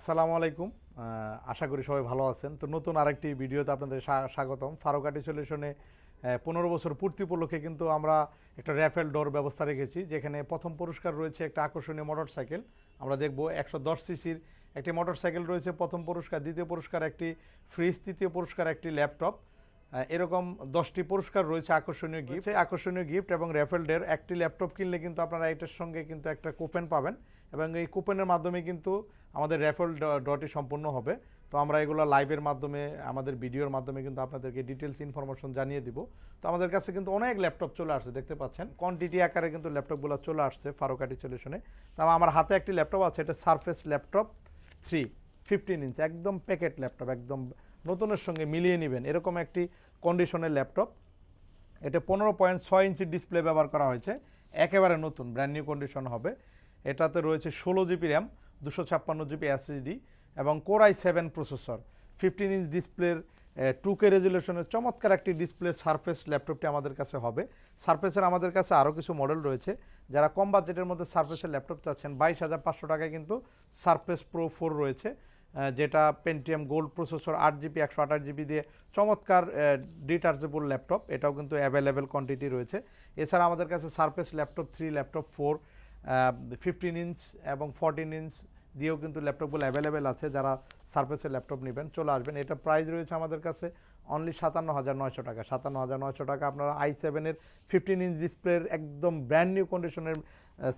আসসালামু আলাইকুম। আশা করি সবাই ভালো আছেন। তো নতুন আরেকটি ভিডিওতে আপনাদের স্বা- স্বাগতম। ফারুকাটি সলিউশনে পনেরো বছর পূর্তি উপলক্ষে কিন্তু আমরা একটা র্যাফেল ডোর ব্যবস্থা রেখেছি যেখানে প্রথম পুরস্কার রয়েছে একটা আকর্ষণীয় মোটরসাইকেল। আমরা দেখব একশো দশ সিসির একটি মোটরসাইকেল রয়েছে প্রথম পুরস্কার দ্বিতীয় পুরস্কার একটি ফ্রিজ তৃতীয় পুরস্কার একটি ল্যাপটপ। এরকম দশটি পুরস্কার রয়েছে আকর্ষণীয় গিফট। সেই আকর্ষণীয় গিফট এবং র্যাফেল র্যাফেলডের একটি ল্যাপটপ কিনলে কিন্তু আপনারা এটার সঙ্গে কিন্তু একটা কুপন পাবেন এবং এই কুপনের মাধ্যমে কিন্তু আমাদের র্যাফেল ডটি সম্পূর্ণ হবে। তো আমরা এগুলো লাইভের মাধ্যমে, আমাদের ভিডিওর মাধ্যমে কিন্তু আপনাদেরকে ডিটেলস ইনফরমেশন জানিয়ে দিব। তো আমাদের কাছে কিন্তু অনেক ল্যাপটপ চলে আসছে, দেখতে পাচ্ছেন? কোয়ান্টিটি আকারে কিন্তু ল্যাপটপগুলো চলে আসছে ফারোকাটি সলিউশনে তো আমার হাতে একটি ল্যাপটপ আছে, এটা Surface laptop three fifteen inch একদম প্যাকেট ল্যাপটপ একদম নতুনের সঙ্গে মিলিয়ে নেবেন। এরকম একটি কন্ডিশনের ল্যাপটপ এটা পনেরো পয়েন্ট ছয় ইঞ্চি ডিসপ্লে ব্যবহার করা হয়েছে। একেবারে নতুন ব্র্যান্ড নিউ কন্ডিশন হবে। এটাতে রয়েছে ষোলো জিবি র্যাম দুশো ছাপ্পান্ন জিবি এসএসডি এবং core i seven processor fifteen inch ডিসপ্লের টু কে রেজুলেশনের চমৎকার একটি ডিসপ্লে সারফেস ল্যাপটপটি আমাদের কাছে হবে। সারফেসের আমাদের কাছে আরও কিছু মডেল রয়েছে। যারা কম বাজেটের মধ্যে সারফেসের ল্যাপটপ চাচ্ছেন, বাইশ হাজার পাঁচশো টাকায় কিন্তু সারফেস প্রো ফোর রয়েছে যেটা পেন্টিএম গোল্ড প্রসেসর আট জিবি, একশো আঠাশ জিবি দিয়ে চমৎকার ডিটার্জেবল ল্যাপটপ এটাও কিন্তু অ্যাভেলেবেল কোয়ান্টিটি রয়েছে। এছাড়া আমাদের কাছে Surface laptop three laptop four fifteen inch এবং ফোরটিন ইঞ্চ দিয়েও কিন্তু ল্যাপটপগুলো অ্যাভেলেবেল আছে, যারা সারফেসের ল্যাপটপ নেবেন, চলে আসবেন। এটা প্রাইস রয়েছে আমাদের কাছে অনলি সাতান্ন হাজার নয়শো টাকা। সাতান্ন হাজার নয়শো টাকা আপনারা আই সেভেনের ফিফটিন ইঞ্চ ডিসপ্লের একদম ব্র্যান্ড নিউ কন্ডিশনের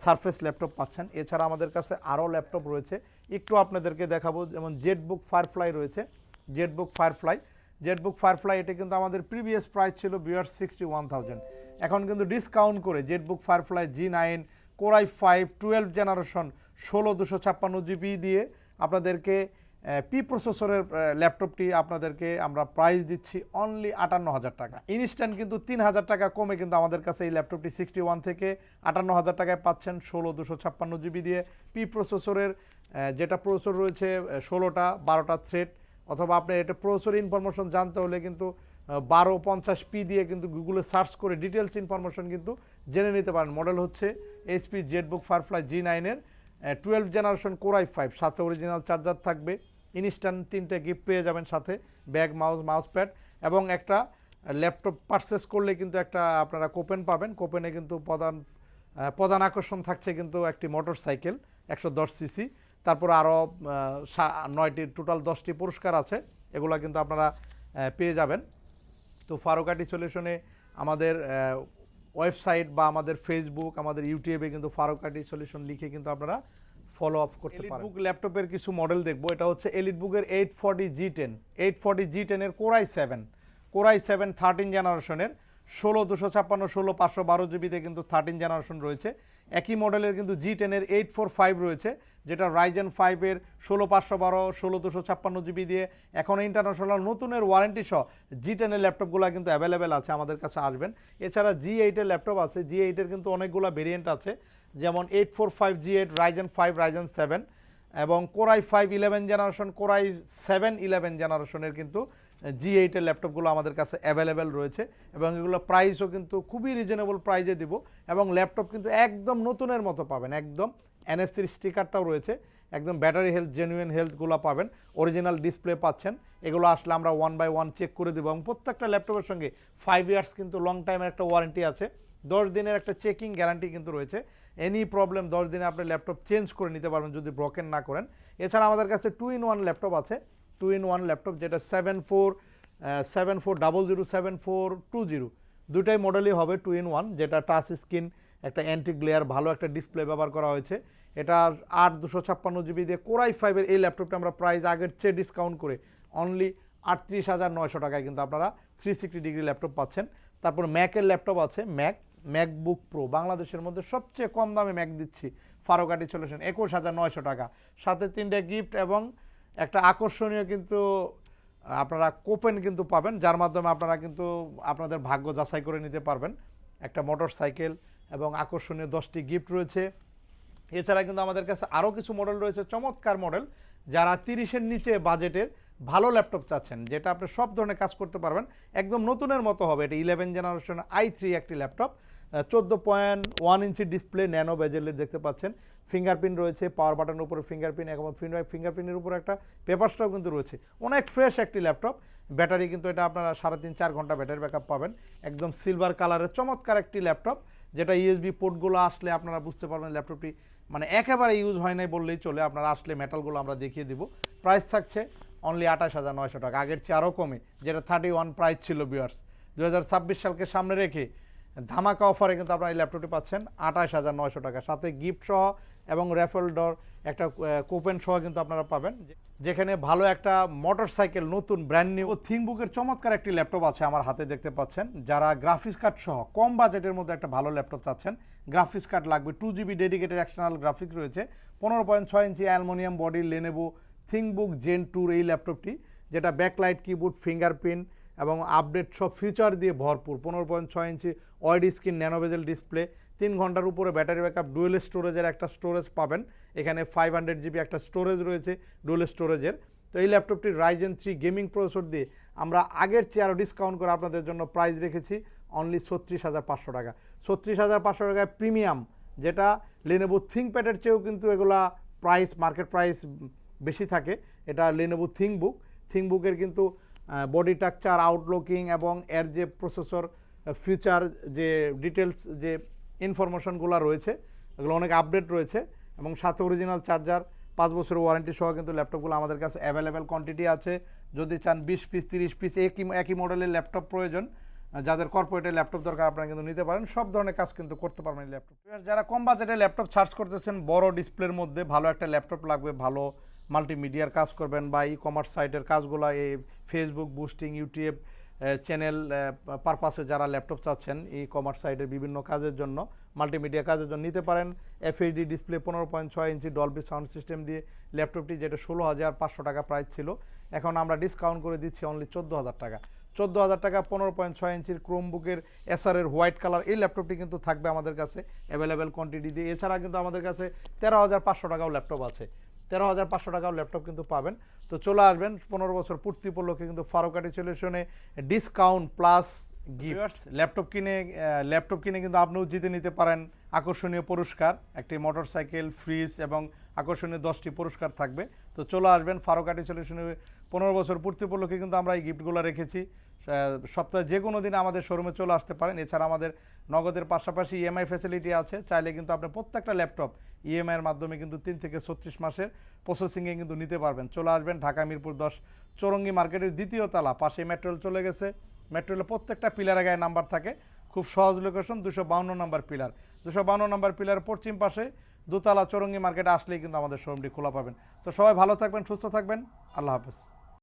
সারফেস ল্যাপটপ পাচ্ছেন। এছাড়া আমাদের কাছে আরও ল্যাপটপ রয়েছে। একটু আপনাদেরকে দেখাবো, যেমন জেটবুক ফায়ারফ্লাই রয়েছে। জেটবুক ফায়ারফ্লাই জেটবুক ফায়ারফ্লাই এটা কিন্তু আমাদের প্রিভিয়াস প্রাইস ছিল বিয়ার সিক্সটি ওয়ান থাউজেন্ড এখন কিন্তু ডিসকাউন্ট করে ZBook Firefly G nine core i five twelve generation ষোলো দুশো ছাপ্পান্ন জিবি দিয়ে আপনাদেরকে পি প্রসেসরের ল্যাপটপটি আপনাদেরকে আমরা প্রাইস দিচ্ছি অনলি আটান্ন হাজার টাকা। ইনস্ট্যান্ট কিন্তু তিন হাজার টাকা কমে কিন্তু আমাদের কাছে এই ল্যাপটপটি সিক্সটি ওয়ান থেকে আটান্ন হাজার টাকায় পাচ্ছেন ষোলো দুশো ছাপ্পান্ন জিবি দিয়ে। পি প্রসেসরের যেটা প্রসেসর রয়েছে ষোলোটা, বারোটা থ্রেড অথবা আপনি এটা প্রসেসর ইনফরমেশন জানতে হলে কিন্তু বারো পঞ্চাশ পি দিয়ে কিন্তু গুগলে সার্চ করে ডিটেলস ইনফরমেশন কিন্তু জেনে নিতে পারেন। মডেল হচ্ছে এইচপি জেটবুক ফায়ারফ্লাই জি নাইনের twelve generation core i five সাথে অরিজিনাল চার্জার থাকবে। ইনস্ট্যান্ট তিনটে গিফট পেয়ে যাবেন সাথে ব্যাগ মাউস মাউস প্যাড এবং একটা ল্যাপটপ পারচেস করলে কিন্তু একটা আপনারা কোপেন পাবেন। কোপেনে কিন্তু প্রধান প্রধান আকর্ষণ থাকছে কিন্তু একটি মোটর সাইকেল একশো দশ সিসি তারপর আরও নয়টি টোটাল দশটি পুরস্কার আছে। এগুলো কিন্তু আপনারা পেয়ে যাবেন। তো ফারুকাটি সলিউশনে আমাদের ওয়েবসাইট বা আমাদের ফেসবুক আমাদের ইউটিউবে কিন্তু ফারুকাটি সলিউশন লিখে কিন্তু আপনারা ফলো আপ করতে পারেন। বুক ল্যাপটপের কিছু মডেল দেখব। এটা হচ্ছে এলিট বুকের eight forty G ten eight forty G টেনের core i seven core i seven thirteen জেনারেশনের ষোলো দুশো ছাপ্পান্ন ষোলো পাঁচশো বারো জিবিতে কিন্তু থার্টিন জেনারেশন রয়েছে। একই মডেলের কিন্তু জি টেনের এইট ফোর ফাইভ রয়েছে, যেটা রাইজেন ফাইভের ষোলো পাঁচশো বারো, ষোলো দুশো ছাপ্পান্ন জিবি দিয়ে এখন ইন্টারন্যাশনাল নতুনের ওয়ারেন্টি সহ জি টেনের ল্যাপটপগুলো কিন্তু অ্যাভেলেবেল আছে, আমাদের কাছে আসবেন। এছাড়া জি এইটের ল্যাপটপ আছে জি এইটের কিন্তু অনেকগুলো ভেরিয়েন্ট আছে, যেমন eight four five G eight Ryzen five Ryzen seven এবং core i five eleven generation core i seven eleven জেনারেশনের কিন্তু জি এইটের ল্যাপটপগুলো আমাদের কাছে অ্যাভেলেবেল রয়েছে এবং এগুলো প্রাইসও কিন্তু খুবই রিজনেবল প্রাইজে দিব এবং ল্যাপটপ কিন্তু একদম নতুনের মতো পাবেন, একদম এনএফসির স্টিকারটাও রয়েছে, একদম ব্যাটারি হেলথ জেনুইন হেলথগুলো পাবেন অরিজিনাল ডিসপ্লে পাচ্ছেন, এগুলো আসলে আমরা ওয়ান বাই ওয়ান চেক করে দেবো এবং প্রত্যেকটা ল্যাপটপের সঙ্গে ফাইভ ইয়ার্স কিন্তু লং টাইমের একটা ওয়ারেন্টি আছে, দশ দিনের একটা চেকিং গ্যারান্টি কিন্তু রয়েছে এনি প্রবলেম দশ দিনে আপনি ল্যাপটপ চেঞ্জ করে নিতে পারবেন যদি ব্রোকেন না করেন। এছাড়া আমাদের কাছে টু ইন ওয়ান ল্যাপটপ আছে টু ইন ওয়ান ল্যাপটপ যেটা seven four seven four double zero seven four two zero দুটাই মডেলই হবে টু ইন ওয়ান যেটা টাচ স্ক্রিন একটা অ্যান্টি গ্লেয়ার ভালো একটা ডিসপ্লে ব্যবহার করা হয়েছে। এটা আট দুশো ছাপ্পান্ন জিবি দিয়ে কোরাই ফাইভের এই ল্যাপটপটা আমরা প্রাইস আগের চেয়ে ডিসকাউন্ট করে অনলি আটত্রিশ হাজার নয়শো টাকায় কিন্তু আপনারা থ্রি সিক্সটি ডিগ্রি ল্যাপটপ পাচ্ছেন। তারপর ম্যাকের ল্যাপটপ আছে ম্যাক ম্যাকবুক প্রো বাংলাদেশের মধ্যে সবচেয়ে কম দামে ম্যাক দিচ্ছি। ফারোকাটি সলিউশন একুশ হাজার নয়শো টাকা। সাথে তিনটে গিফট এবং একটা আকর্ষণীয় কিন্তু, আপনারা কোপেন কিন্তু পাবেন, যার মাধ্যমে আপনারা কিন্তু আপনাদের ভাগ্য যাচাই করে নিতে পারবেন। একটা মোটর সাইকেল এবং আকর্ষণীয় দশটি গিফট রয়েছে। এছাড়া কিন্তু আমাদের কাছে আরও কিছু মডেল রয়েছে, চমৎকার মডেল যারা তিরিশের নিচে বাজেটের ভালো ল্যাপটপ চাচ্ছেন, যেটা আপনি সব ধরনের কাজ করতে পারবেন। একদম নতুনের মতো হবে, এটা ইলেভেন জেনারেশন আই থ্রি একটি ল্যাপটপ চোদ্দ পয়েন্ট ওয়ান ইঞ্চি ডিসপ্লে ন্যানো বেজেলের দেখতে পাচ্ছেন। ফিঙ্গারপ্রিন্ট রয়েছে, পাওয়ার বাটনের উপরে ফিঙ্গারপ্রিন্ট এবং ফিঙ্গারপ্রিন্টের উপরে একটা পেপারসটাও কিন্তু রয়েছে। অনেক ফ্রেশ একটি ল্যাপটপ। ব্যাটারি কিন্তু এটা আপনারা সাড়ে তিন চার ঘণ্টা ব্যাটারি ব্যাকআপ পাবেন। একদম সিলভার কালারের চমৎকার একটি ল্যাপটপ, যেটা ইউএসবি পোর্টগুলো আসলে আপনারা বুঝতে পারবেন ল্যাপটপটি মানে একেবারে ইউজ হয় নাই বললেই চলে, আপনারা আসলে মেটালগুলো আমরা দেখিয়ে দিব। প্রাইস থাকছে অনলি আঠাশ হাজার নয়শো টাকা, আগের চেয়ে আরও কমে, যেটা থার্টি ওয়ান প্রাইস ছিল বিয়ার্স দু হাজার ছাব্বিশ সালকে সামনে রেখে ধামাকা অফারে কিন্তু আপনারা এই ল্যাপটপটি পাচ্ছেন। আঠাশ হাজার নয়শো টাকা। সাথে গিফট সহ এবং র্যাফেল ডর একটা কোপেন সহ কিন্তু আপনারা পাবেন। যেখানে ভালো একটা মোটরসাইকেল নতুন ব্র্যান্ড নিউ থিংবুকের চমৎকার একটি ল্যাপটপ আছে আমার হাতে দেখতে পাচ্ছেন। যারা গ্রাফিক্স কার্ড সহ কম বাজেটের মধ্যে একটা ভালো ল্যাপটপ চাচ্ছেন গ্রাফিক্স কার্ড লাগবে। Two GB dedicated external graphics রয়েছে। পনেরো পয়েন্ট ছয় ইঞ্চি অ্যালমোনিয়াম বডির লেনেবো থিংবুক জেন টুর এই ল্যাপটপটি, যেটা ব্যাকলাইট কিবোর্ড ফিঙ্গারপ্রিন্ট এবং আপডেট সব ফিচার দিয়ে ভরপুর। পনেরো পয়েন্ট ছয় ইঞ্চি wide screen nano bezel display তিন ঘণ্টার উপরে ব্যাটারি ব্যাকআপ ডুয়েল স্টোরেজের একটা স্টোরেজ পাবেন। এখানে ফাইভ হান্ড্রেড জিবি একটা স্টোরেজ রয়েছে ডুয়েল স্টোরেজের তো এই ল্যাপটপটি রাইজেন থ্রি গেমিং প্রসেসর দিয়ে আমরা আগের চেয়ে আরও ডিসকাউন্ট করে আপনাদের জন্য প্রাইস রেখেছি অনলি ছত্রিশ হাজার পাঁচশো টাকা। ছত্রিশ হাজার পাঁচশো টাকায় প্রিমিয়াম যেটা লেনেবো থিঙ্কপ্যাডের চেয়েও কিন্তু এগুলা প্রাইস মার্কেট প্রাইস বেশি থাকে। এটা লেনেবো থিঙ্কবুক থিঙ্কবুকের কিন্তু বডি স্ট্রাকচার আউটলুকিং এবং এর যে প্রসেসর ফিচার যে ডিটেলস যে ইনফরমেশনগুলো রয়েছে, এগুলো অনেক আপডেট রয়েছে এবং সাথে অরিজিনাল চার্জার পাঁচ বছরের ওয়ারেন্টি সহ কিন্তু ল্যাপটপগুলো আমাদের কাছে অ্যাভেলেবেল কোয়ান্টিটি আছে। যদি চান বিশ পিস তিরিশ পিস একই একই মডেলের ল্যাপটপ প্রয়োজন যাদের কর্পোরেটের ল্যাপটপ দরকার, আপনারা কিন্তু নিতে পারেন। সব ধরনের কাজ কিন্তু করতে পারবেন ল্যাপটপ যারা কম বাজেটে ল্যাপটপ সার্চ করতেছেন, বড় ডিসপ্লের মধ্যে ভালো একটা ল্যাপটপ লাগবে, ভালো মাল্টিমিডিয়ার কাজ করবেন বা ই কমার্স সাইটের কাজগুলো, এই ফেসবুক বুস্টিং ইউটিউব চ্যানেল পারপাসে যারা ল্যাপটপ চাচ্ছেন ই কমার্স সাইটের বিভিন্ন কাজের জন্য মাল্টিমিডিয়া কাজের জন্য নিতে পারেন। এফএইচডি ডিসপ্লে পনেরো পয়েন্ট ছয় ইঞ্চি ডলবি সাউন্ড সিস্টেম দিয়ে ল্যাপটপটি যেটা ষোলো হাজার পাঁচশো টাকা প্রাইস ছিল, এখন আমরা ডিসকাউন্ট করে দিচ্ছি অনলি চোদ্দ হাজার টাকা। চোদ্দ হাজার টাকা পনেরো পয়েন্ট ছয় ইঞ্চির ক্রোমবুকের এসআরের হোয়াইট কালার এই ল্যাপটপটি কিন্তু থাকবে আমাদের কাছে অ্যাভেলেবেল কোয়ান্টিটি দিয়ে। এছাড়া কিন্তু আমাদের কাছে তেরো হাজার পাঁচশো টাকাও ল্যাপটপ আছে। তেরো হাজার পাঁচশো টাকাও ল্যাপটপ কিন্তু পাবেন। তো চলে আসবেন পনেরো বছর পূর্তি উপলক্ষে কিন্তু ফারুকাটি সলিউশনে ডিসকাউন্ট প্লাস গিফট ল্যাপটপ কিনে ল্যাপটপ কিনে কিন্তু আপনিও জিতে নিতে পারেন। আকর্ষণীয় পুরস্কার একটি মোটরসাইকেল ফ্রিজ এবং আকর্ষণীয় দশটি পুরস্কার থাকবে। তো চলে আসবেন ফারুকাটি সলিউশনে পনেরো বছর পূর্তি উপলক্ষে কিন্তু আমরা এই গিফটগুলো রেখেছি। সপ্তাহে যে কোনো দিন আমাদের শোরুমে চলে আসতে পারেন। এছাড়া আমাদের নগদের পাশাপাশি ইএমআই ফ্যাসিলিটি আছে। চাইলে কিন্তু আপনি প্রত্যেকটা ল্যাপটপ ইএমআই এর মাধ্যমে কিন্তু তিন থেকে ছত্রিশ মাসের প্রসেসিংয়ে কিন্তু নিতে পারবেন। চলে আসবেন ঢাকা মিরপুর দশ চৌরঙ্গি মার্কেটের দ্বিতীয় তালা। পাশে মেট্রোল চলে গেছে। মেট্রোলের প্রত্যেকটা পিলারের গায়ে নাম্বার থাকে। খুব সহজ লোকেশন দুশো বাউন্ন নম্বর পিলার দুশো বাউন্ন নম্বর পিলার পশ্চিম পাশে দোতলা চৌরঙ্গি মার্কেটে আসলেই কিন্তু আমাদের শোরুমটি খোলা পাবেন। তো সবাই ভালো থাকবেন, সুস্থ থাকবেন। আল্লাহ হাফেজ।